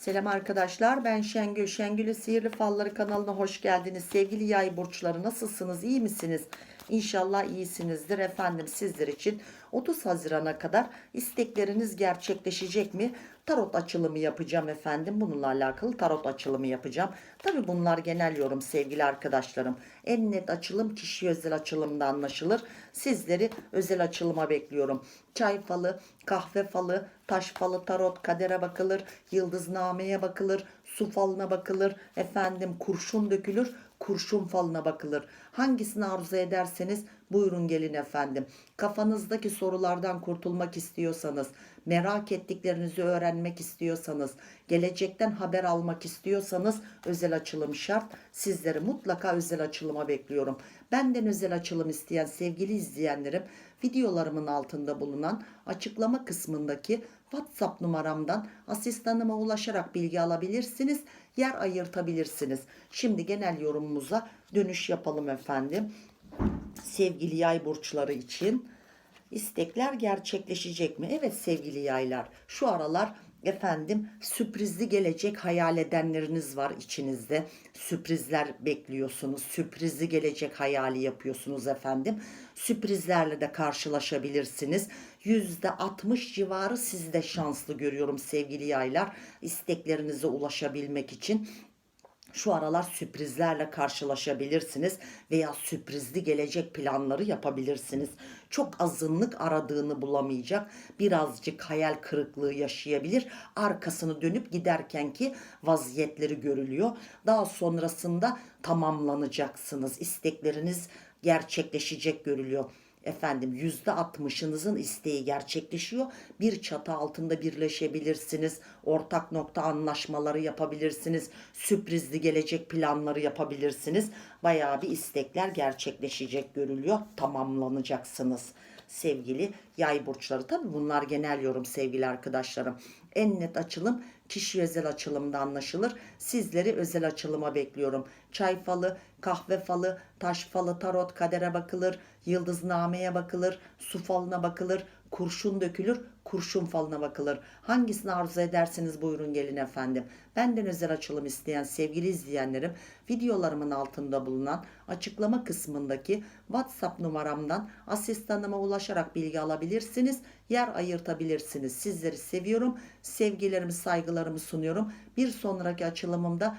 Selam arkadaşlar ben Şengül. Şengül'ün Sihirli Falları kanalına hoş geldiniz. Sevgili yay burçları nasılsınız? İyi misiniz? İnşallah iyisinizdir efendim sizler için 30 Haziran'a kadar istekleriniz gerçekleşecek mi? Tarot açılımı yapacağım efendim. Bununla alakalı tarot açılımı yapacağım. Tabi bunlar genel yorum sevgili arkadaşlarım. En net açılım kişi özel açılımda anlaşılır. Sizleri özel açılıma bekliyorum. Çay falı, kahve falı, taş falı, tarot, kadere bakılır, yıldıznameye bakılır, su falına bakılır, efendim kurşun dökülür, kurşun falına bakılır. Hangisini arzu ederseniz buyurun gelin efendim. Kafanızdaki sorulardan kurtulmak istiyorsanız, merak ettiklerinizi öğrenmek istiyorsanız, gelecekten haber almak istiyorsanız özel açılım şart. Sizleri mutlaka özel açılıma bekliyorum. Benden özel açılım isteyen sevgili izleyenlerim videolarımın altında bulunan açıklama kısmındaki WhatsApp numaramdan asistanıma ulaşarak bilgi alabilirsiniz. Yer ayırtabilirsiniz. Şimdi genel yorumumuza dönüş yapalım efendim. Sevgili yay burçları için istekler gerçekleşecek mi? Evet sevgili yaylar. Şu aralar efendim sürprizli gelecek hayal edenleriniz var içinizde. Sürprizler bekliyorsunuz. Sürprizli gelecek hayali yapıyorsunuz efendim. Sürprizlerle de karşılaşabilirsiniz. %60 civarı sizde şanslı görüyorum sevgili yaylar. İsteklerinize ulaşabilmek için şu aralar sürprizlerle karşılaşabilirsiniz veya sürprizli gelecek planları yapabilirsiniz. Çok azınlık aradığını bulamayacak, birazcık hayal kırıklığı yaşayabilir. Arkasını dönüp giderken ki vaziyetleri görülüyor. Daha sonrasında tamamlanacaksınız. İstekleriniz gerçekleşecek görülüyor efendim yüzde altmışınızın isteği gerçekleşiyor. Bir çatı altında birleşebilirsiniz. Ortak nokta anlaşmaları yapabilirsiniz. Sürprizli gelecek planları yapabilirsiniz. Bayağı bir istekler gerçekleşecek görülüyor. Tamamlanacaksınız sevgili yay burçları. Tabi bunlar genel yorum sevgili arkadaşlarım. En net açılım kişi özel açılımda anlaşılır. Sizleri özel açılıma bekliyorum. Çay falı, kahve falı, taş falı, tarot, kadere bakılır, yıldıznameye bakılır, su falına bakılır, kurşun dökülür, kurşun falına bakılır. Hangisini arzu ederseniz buyurun gelin efendim. Benden özel açılım isteyen sevgili izleyenlerim videolarımın altında bulunan açıklama kısmındaki WhatsApp numaramdan asistanıma ulaşarak bilgi alabilirsiniz. Yer ayırtabilirsiniz. Sizleri seviyorum. Sevgilerimi, saygılarımı sunuyorum. Bir sonraki açılımımda